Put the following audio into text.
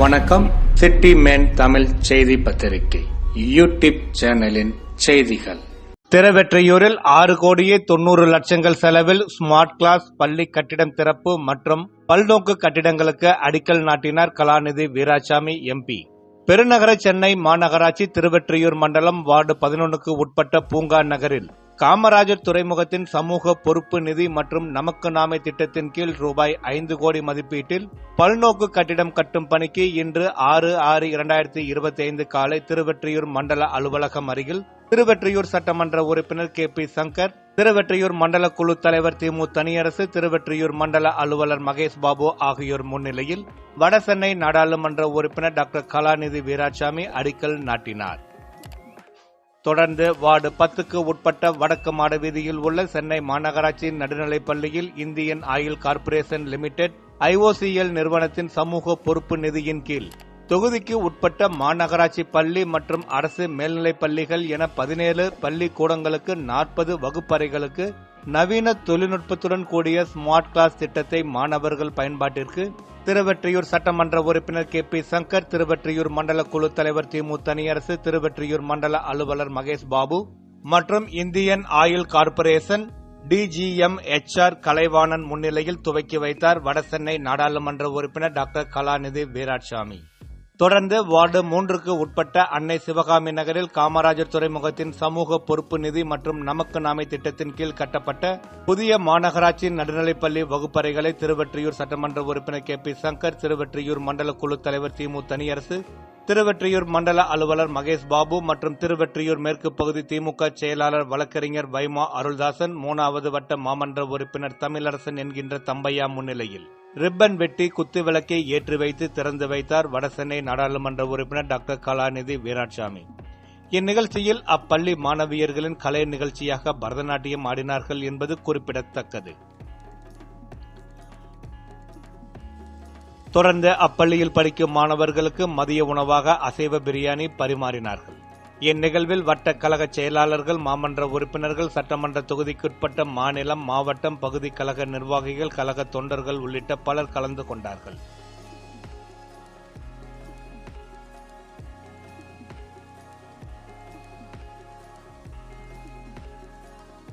வணக்கம். City man Tamil செய்தி பத்திரிகை யூடியூப் சேனலின் செய்திகள். திருவெற்றியூரில் ஆறு கோடியே தொண்ணூறு லட்சங்கள் செலவில் ஸ்மார்ட் கிளாஸ் பள்ளி கட்டிடம் திறப்பு மற்றும் பல்நோக்கு கட்டிடங்களுக்கு அடிக்கல் நாட்டினார் கலாநிதி வீராசாமி எம்பி பெருநகர சென்னை மாநகராட்சி திருவெற்றியூர் மண்டலம் வார்டு பதினொன்றுக்கு உட்பட்ட பூங்கா நகரில் காமராஜர் துறைமுகத்தின் சமூக பொறுப்பு நிதி மற்றும் நமக்கு நாமே திட்டத்தின் கீழ் ரூபாய் ஐந்து கோடி மதிப்பீட்டில் பல்நோக்கு கட்டிடம் கட்டும் பணிக்கு இன்று ஆறு ஆறு இரண்டாயிரத்தி இருபத்தி ஐந்து காலை திருவெற்றியூர் மண்டல அலுவலகம் அருகில் திருவெற்றியூர் சட்டமன்ற உறுப்பினர் கே பி சங்கர் திருவெற்றியூர் மண்டல குழு தலைவர் திமு தனியரசு திருவெற்றியூர் மண்டல அலுவலர் மகேஷ் பாபு ஆகியோர் முன்னிலையில் வடசென்னை நாடாளுமன்ற உறுப்பினர் டாக்டர் கலாநிதி வீராசாமி அடிக்கல் நாட்டினார். தொடர்ந்து வார்டு பத்துக்கு உட்பட்ட வடக்கு மாட வீதியில் உள்ள சென்னை மாநகராட்சி நடுநிலைப் பள்ளியில் Indian Oil Corporation Limited IOCL நிறுவனத்தின் சமூக பொறுப்பு நிதியின் கீழ். தொகுதிக்கு உட்பட்ட மாநகராட்சி பள்ளி மற்றும் அரசு மேல்நிலைப் பள்ளிகள் என பதினேழு பள்ளிக்கூடங்களுக்கு நாற்பது வகுப்பறைகளுக்கு நவீன தொழில்நுட்பத்துடன் கூடிய ஸ்மார்ட் கிளாஸ் திட்டத்தை மாணவர்கள் பயன்பாட்டிற்கு திருவெற்றியூர் சட்டமன்ற உறுப்பினர் கே பி சங்கர் திருவெற்றியூர் மண்டல குழு தலைவர் திமு தனியரசு திருவெற்றியூர் மண்டல அலுவலர் மகேஷ் பாபு மற்றும் Indian Oil Corporation DGM HR Kalaivanan முன்னிலையில் துவக்கி வைத்தார் வடசென்னை நாடாளுமன்ற உறுப்பினர் டாக்டர் கலாநிதி வீராட்சாமி. தொடர்ந்து வார்டு மூன்றுக்கு உட்பட்ட அன்னை சிவகாமி நகரில் காமராஜர் துறைமுகத்தின் சமூக பொறுப்பு நிதி மற்றும் நமக்கு நாமை திட்டத்தின் கீழ் கட்டப்பட்ட புதிய மாநகராட்சி நடுநிலைப்பள்ளி வகுப்பறைகளை திருவெற்றியூர் சட்டமன்ற உறுப்பினர் கே பி சங்கர் திருவெற்றியூர் மண்டல குழு தலைவர் திமு தனியரசு திருவெற்றியூர் மண்டல அலுவலர் மகேஷ் பாபு மற்றும் திருவெற்றியூர் மேற்கு பகுதி திமுக செயலாளர் வழக்கறிஞர் வைமா அருள்தாசன் மூணாவது வட்ட மாமன்ற உறுப்பினர் தமிழரசன் என்கின்ற தம்பையா முன்னிலையில். ரிப்பன் வெட்டி குத்துவிளக்கை ஏற்றி வைத்து திறந்து வைத்தார் வடசென்னை நாடாளுமன்ற உறுப்பினர் டாக்டர் கலாநிதி வீராட்சாமி. இந்நிகழ்ச்சியில் அப்பள்ளி மாணவியர்களின் கலை நிகழ்ச்சியாக பரதநாட்டியம் ஆடினார்கள் என்பது குறிப்பிடத்தக்கது. தொடர்ந்து அப்பள்ளியில் படிக்கும் மாணவர்களுக்கு மதிய உணவாக அசைவ பிரியாணி பரிமாறினார்கள். இந்நிகழ்வில் வட்ட கழக செயலாளர்கள் மாமன்ற உறுப்பினர்கள் சட்டமன்ற தொகுதிக்குட்பட்ட மாநிலம் மாவட்டம் பகுதி கழக நிர்வாகிகள் கழக தொண்டர்கள் உள்ளிட்ட பலர் கலந்து கொண்டார்கள்.